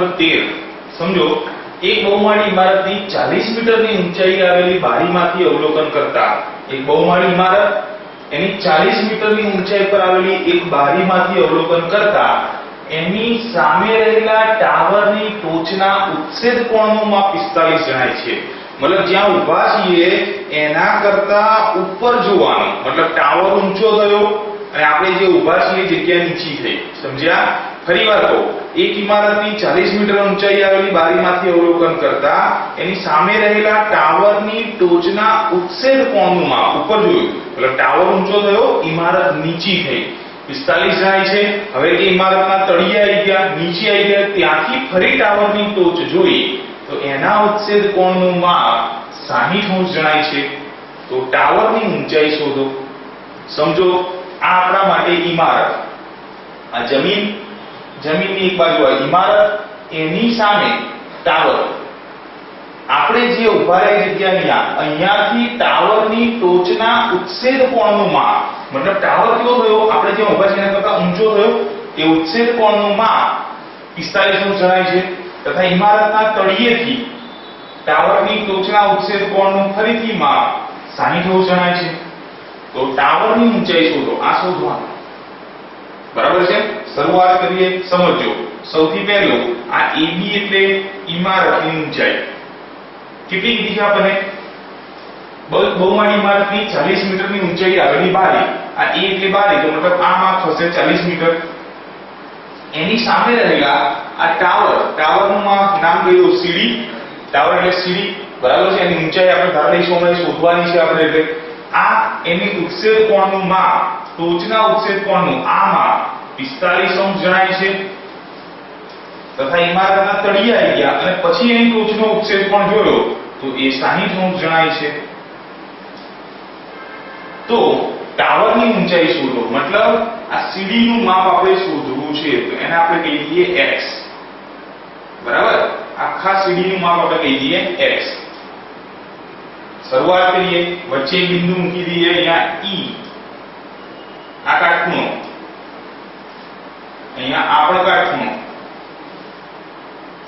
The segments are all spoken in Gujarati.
નંબર 13 સમજો, એક બહુમાળી ઇમારતની 40 મીટરની ઊંચાઈએ આવેલી બારીમાંથી અવલોકન કરતા એક બહુમાળી ઇમારત, એની 40 મીટરની ઊંચાઈ પર આવેલી એક બારીમાંથી અવલોકન કરતા, એની સામે રહેલા ટાવરની ટોચના ઉચ્છેદ કોણનું માપ 45 જણાય છે. મતલબ જ્યાં ઊભા છીએ, એના કરતા ઉપર જોવાનું. મતલબ ટાવર ઊંચો થયો અને આપણે જે ઊભા છીએ જગ્યા નીચી થઈ. સમજ્યા? ફરી વાત કહું, એક ઇમારતની 40 મીટર ઊંચાઈ આવેલી બારીમાંથી અવલોકન કરતા એની સામે રહેલા ટાવરની ટોચના ઉત્સેદ કોણમાં ઉપર જોયું મતલબ ટાવર ઊંચો થયો, ઇમારત નીચી થઈ. 45 જણાય છે. હવે એ ઇમારતના તળિયે આવી ગયા, નીચે આવી ગયા, ત્યાંથી ફરી ટાવરની ટોચ જોઈ, તો એના ઉત્સેદ કોણનું માપ 60 અંશ જણાય છે. તો ટાવરની ઊંચાઈ શોધો. સમજો, આ આપણા માટે ઇમારત. આ જમીન જમીનની એક બાજુ આ ઇમારત એની સામે ટાવર. આપણે જે ઊભા રહી જગ્યાની આ, અહીંયાથી ટાવરની ટોચના ઉચ્છેદ કોણનું માપ. મતલબ ટાવર કેવો થયો? આપણે જે ઊભા છીએ એના કરતા ઊંચો થયો. એ ઉચ્છેદ કોણનું માપ 45 નું જણાય છે. તથા ઇમારતના તળિયેથી ટાવરની ટોચના ઉચ્છેદ કોણનું ફરીથી માપ 60 નું જણાય છે. તો ટાવરની ઊંચાઈ શોધો. આ શોધવાનું. બરાબર છે? શરૂઆત કરીએ સમજો સૌથી પહેલું, આ AB એટલે ઇમારતની ઊંચાઈ. કેટલી કીધી છે આપણને? બહુમાળી ઇમારતની 40 મીટરની ઊંચાઈ આવેલી બારી. આ A એટલે બારી, તો મતલબ આ માપ થશે 40 મીટર. એની સામે રહેલા આ ટાવર, ટાવરનું નામ કયું સીડી. ટાવર એટલે સીડી. બરાબર છે? એની ઊંચાઈ આપણે ધાર લઈશું, હમણાં એ શોધવાની છે આપણે એટલે. આ એની ઉચ્છેદ કોણનું માપ ટોચના ઉચ્છેદ આમાં 45 અંશ જણાય છે. તથા ઇમારતના તળિયે આવી ગયા અને પછી એની ટોચનો ઉચ્છેદ જોયો? તો એ 60 અંશ જણાય છે. તો ટાવરની ઊંચાઈ શોધો. મતલબ આ સીડી નું માપ આપણે શોધવું છે. તો એને આપણે કહી દઈએ x બરાબર? આખા સીડીનું માપ આપણે કહી દઈએ x શરૂઆત કરીએ. વચ્ચે બિંદુ મૂકી દઈએ. અહીંયા E આ કાટખૂણો અહીંયા આ પણ કાટખૂણો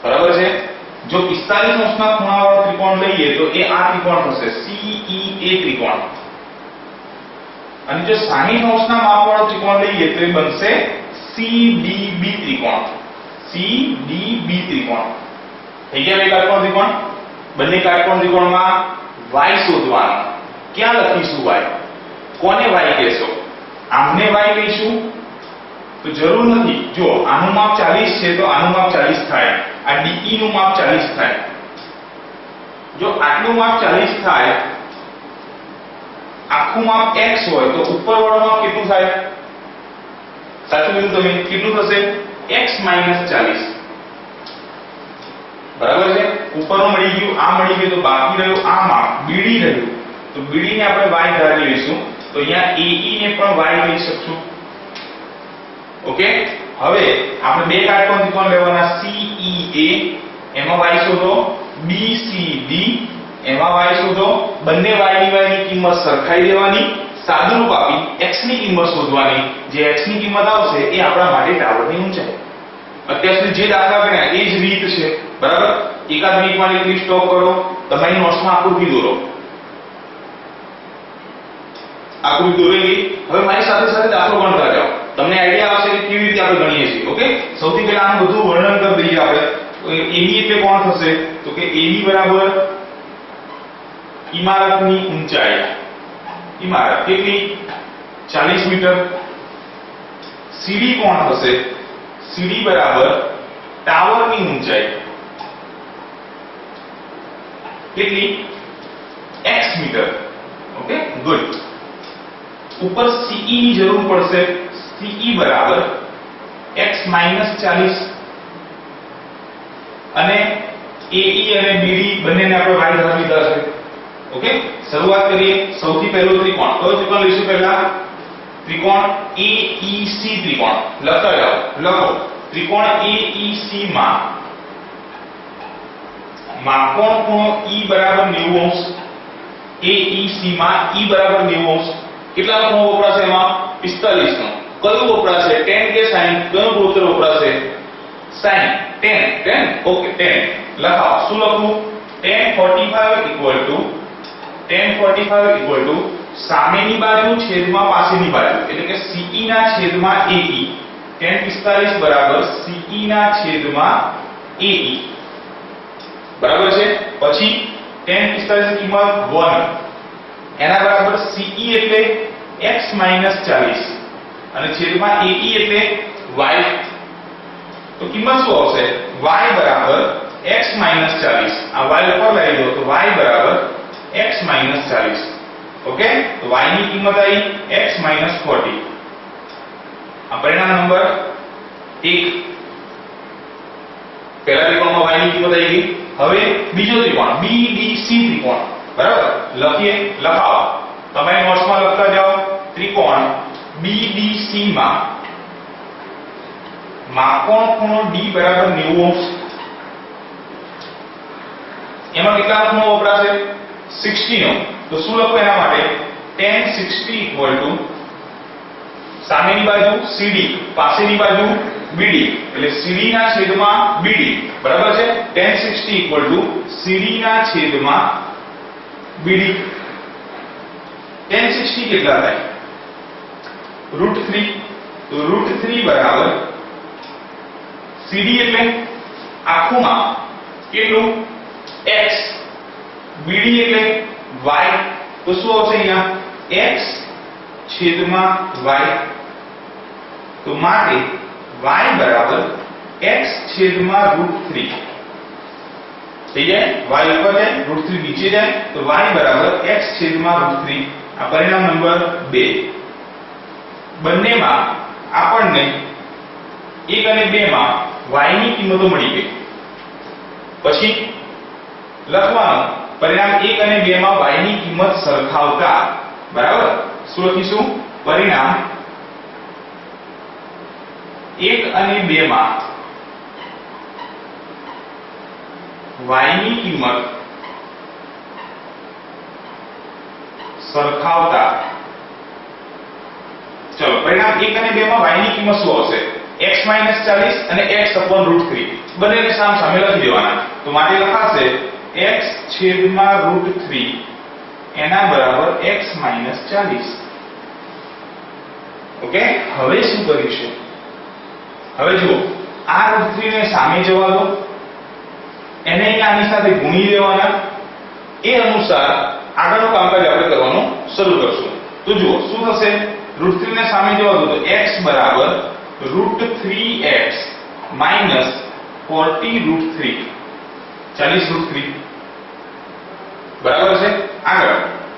બરાબર છે? જો 45 અંશના ખૂણાવાળો ત્રિકોણ લઈએ તો એ આ ત્રિકોણ થશે CEA ત્રિકોણ. અને જો 60 અંશના માપવાળો ત્રિકોણ લઈએ તો એ બનશે CDB ત્રિકોણ. CDB ત્રિકોણ. થઈ ગયા બે કાટકોણ ત્રિકોણ? બંને કાટકોણ ત્રિકોણમાં y શોધવાનો. ક્યાં લખીશું y? કોને y કહેશો? આમને y લઈશું? તો જરૂર નથી. જો આનું માપ 40 છે, તો આનું માપ 40 થાય. આ DE નું માપ 40 થાય. જો આટલું માપ 40 થાય, આખું માપ x હોય, તો ઉપરવાળું માપ કેટલું થાય? સાચું કીધું તમે? કેટલું થશે? x 40 બરાબર છે? ઉપરનું મળી ગયું, આ મળી ગયું, તો બાકી રહ્યું આ માપ. BD રહ્યું. તો BD ને આપણે y ધારી લઈશું. તો અહીંયા AE ને પણ y લઈ શકશું. ઓકે? હવે આપણે બે કાટકોણ ત્રિકોણ લેવાના CEA એમાં y શોધો. BCD એમાં y શોધો. બંને y ની y ની કિંમત સરખાઈ દેવાની. સાદુરૂપ આપી x ની કિંમત શોધવાની. જે x ની કિંમત આવશે એ આપણા માટે ટાવરની ઊંચાઈ. અત્યાર સુધી જે દાખલા ગણ્યા એ જ રીત છે. બરાબર? એકાદ માટે ક્લિક સ્ટોપ કરો. તમારી નોટ્સમાં આકૃતિ દોરો. આકૃતિ દોરેલી. હવે મારી સાથે સાથે દાખલો પણ જાઓ તમને આઈડિયા આવશે કે કેવી રીતે આપણે ગણીએ છીએ ઓકે સૌથી પહેલા આનું બધું વર્ણન કરી દઈએ આપણે. એની એટલે કોણ થશે? તો કે એની બરાબર ઇમારતની ઊંચાઈ. ઇમારત કેટલી? 40 મીટર. સીડી કોણ થશે? સીડી બરાબર ટાવરની ઊંચાઈ. કેટલી? X metre. ઓકે ગુડ ઉપર CE ની જરૂર પડશે. CE બરાબર. X 40 અને AE અને BD બંનેને આપણે y ધાર લીધા છે. ઓકે? શરૂઆત કરીએ. સૌથી પહેલો ત્રિકોણ. કયો ત્રિકોણ લઈશું પહેલા? ત્રિકોણ AEC ત્રિકોણ. લખતા જાઓ લખો. ત્રિકોણ AEC માં માપકોણ ખૂણો E બરાબર 90 અંશ. AEC માં E બરાબર 90 અંશ. કેટલાનો ખૂણો વપરાશે એમાં? 45 નો કયું વપરાશે ટેન કે sin કયું ગુણોત્તર વપરાશે sin 10 10 ઓકે 10 લખાવો. શું લખવું tan 45 equal to tan 45 equal to સામેની બાજુ છેદમાં પાસેની બાજુ. એટલે કે CE ના છેદમાં AE tan 45 બરાબર CE ના છેદમાં AE બરાબર છે? પછી ટેન 45 કિંમત 1 એના બરાબર CE એટલે x 40 અને છેદમાં AE એટલે y. તો કિંમત શું આવશે? Y બરાબર x 40 આ y ઉપર લઈ લો તો y બરાબર x 40 ઓકે? તો y ની કિંમત આવી x 40 આ પરિણામ નંબર 1 પહેલા ત્રિકોણમાં y ની કિંમત આવી ગઈ. હવે બીજો ત્રિકોણ BDC ત્રિકોણ. બરાબર? લખીએ લખાવો. તમે નોટ્સમાં લખતા જાઓ. ત્રિકોણ BDC માં માપકોણ ખૂણો D બરાબર 90 અંશ. એમાં કેટલા ખૂણો વપરાશે? 60 નો તો શું લખો એના માટે? tan 60 equal સામેની બાજુ CD પાસેની બાજુ BD એટલે CD ના છેદમાં BD બરાબર છે? tan 60 equal to CD ના છેદમાં BD tan 60 કેટલા થાય રૂટ 3 તો રૂટ 3 બરાબર CD એટલે આખું માપ કેટલું x BD એટલે y તો શું આવશે અહીંયા x છેદમાં y તો માટે y બરાબર x છેદમાં રૂટ 3 થઈ જાય y ઉપર જાય રૂટ 3 નીચે જાય તો y બરાબર x છેદમાં રૂટ 3 આ પરિણામ નંબર 2 બંનેમાં આપણને 1 અને 2 માં y ની કિંમતો મળી ગઈ પછી લખવાનું પરિણામ 1 અને 2 માં y ની કિંમત સરખાવતા બરાબર શું લખીશું પરિણામ 1 અને 2 માં y ની કિંમત સરખાવતા. ચલો, પરિણામ 1 અને 2 માં y કિંમત શું આવશે? x 40 અને x √3 બંનેને સામ સામે લખી દેવાના. તો માટે લખાશે x છેદમાં √3 એના બરાબર x 40 ઓકે? હવે શું કરીશું? હવે જુઓ, આ √3 ને સામે જવા દો. એને આની સાથે ગુણી લેવાના. એ અનુસાર આગળનું કામકાજ આપણે કરવાનું શરૂ કરશું. તો જુઓ, શું થશે? √3 ને સામે જવા દો તો એક્સ બરાબર √3x 40 √3 40 √3 બરાબર છે? આગળ.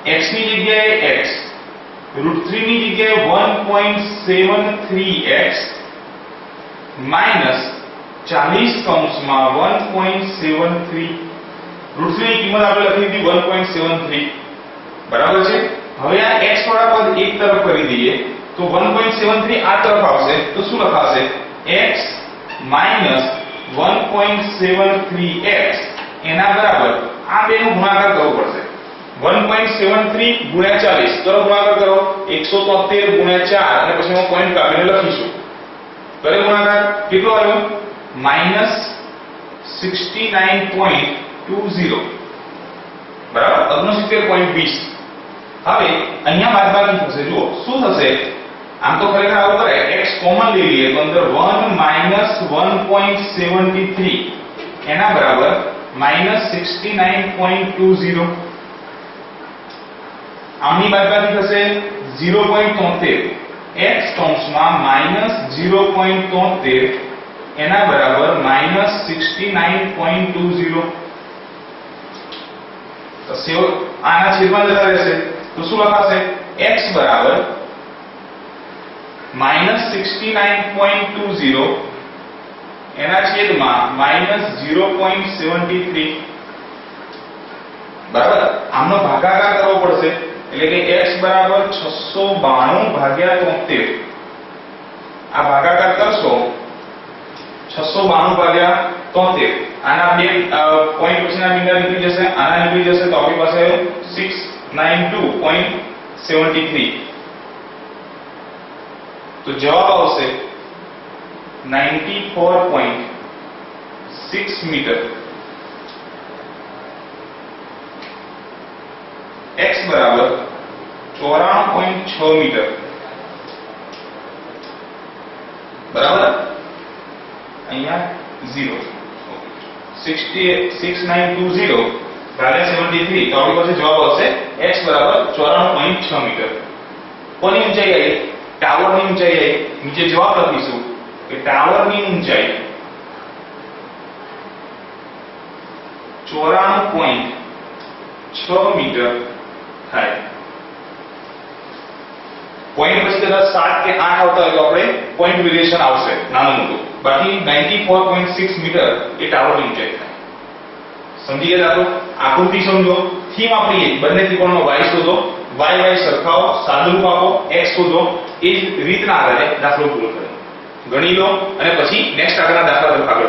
એક્સની જગ્યાએ એક્સ રૂટ થ્રી ની જગ્યાએ 1.73x માઇનસ 40 કૌંસમાં 1.73 √3 ની કિંમત આપણે લખી દીધી 1.73 બરાબર છે? હવે આ x વાળા પદ એક તરફ કરી દઈએ, તો 1.73 આ તરફ આવશે, તો શું લખાશે? x 1.73x એના બરાબર આ બેનો ગુણાકાર કરવો પડશે. 1.73 ગુણ્યા 40 કરો ગુણાકાર કરો. 173 ગુણ્યા 4 અને પછી હું પોઈન્ટ કાપીને લખીશું. કરે ગુણાકાર? કેટલો આવ્યો? માઇનસ 69.20 બરાબર? 69.20 હવે અહીંયા બાદબાકી થશે. જુઓ, શું થશે? આમ તો ખરેખર આવું કરે. X કોમન લઈ લઈએ તો અંદર 1 1.73 એના બરાબર -69.20 આમની બાદબાકી થશે 0.73 x કૌંસમાં -0.73 એના બરાબર -69.20 તો સેવ આના છેદમાં જતા રહેશે. તો શું લખાશે? x બરાબર -69.20 એના છેદમાં -0.73 બરાબર? આમનો ભાગાકાર કરવો પડશે. એટલે કે x બરાબર 692 ભાગ્યા 73 આ ભાગાકાર કરશો 692 ભાગ્યા 73 આના બે પોઈન્ટ પછીના બિંદા નીકળી જશે આના નીકળી જશે તો આપણી પાસે 692.73 તો જવાબ આવશે 94.73 સિક્સ મીટર x બરાબર ચોરાણું પોઈન્ટ છ મીટર બરાબર અહીંયા zero sixty six nine two zero ભાગ્યા સેવન્ટી થ્રી તો આપણી પાસે જવાબ આવશે x બરાબર ચોરાણું પોઈન્ટ છ મીટર. કોની ઊંચાઈ આવી? ટાવરની ઊંચાઈ આવી. નીચે જવાબ લખીશું. કે ટાવરની ઊંચાઈ ચોરાણું પોઈન્ટ છ મીટર થાય. પોઈન્ટ પછી કદાચ સાત કે આઠ આવતા હોય તો આપણે પોઈન્ટ વેરિએશન આવશે. નાનું મોટું. બાકી ninety four point six metre એ ટાવર ઊંચાઈ થાય. સમજી ગયા તો આકૃતિ સમજો. થીમ આપણી બંને ત્રિકોણનો y શોધો. Y y સરખાવો. સાદુરૂપ આપો. X શોધો. એ જ રીતના આધારે દાખલો પૂરો કરો ગણી લો અને પછી નેક્સ્ટ આગળના દાખલા તરફ આગળ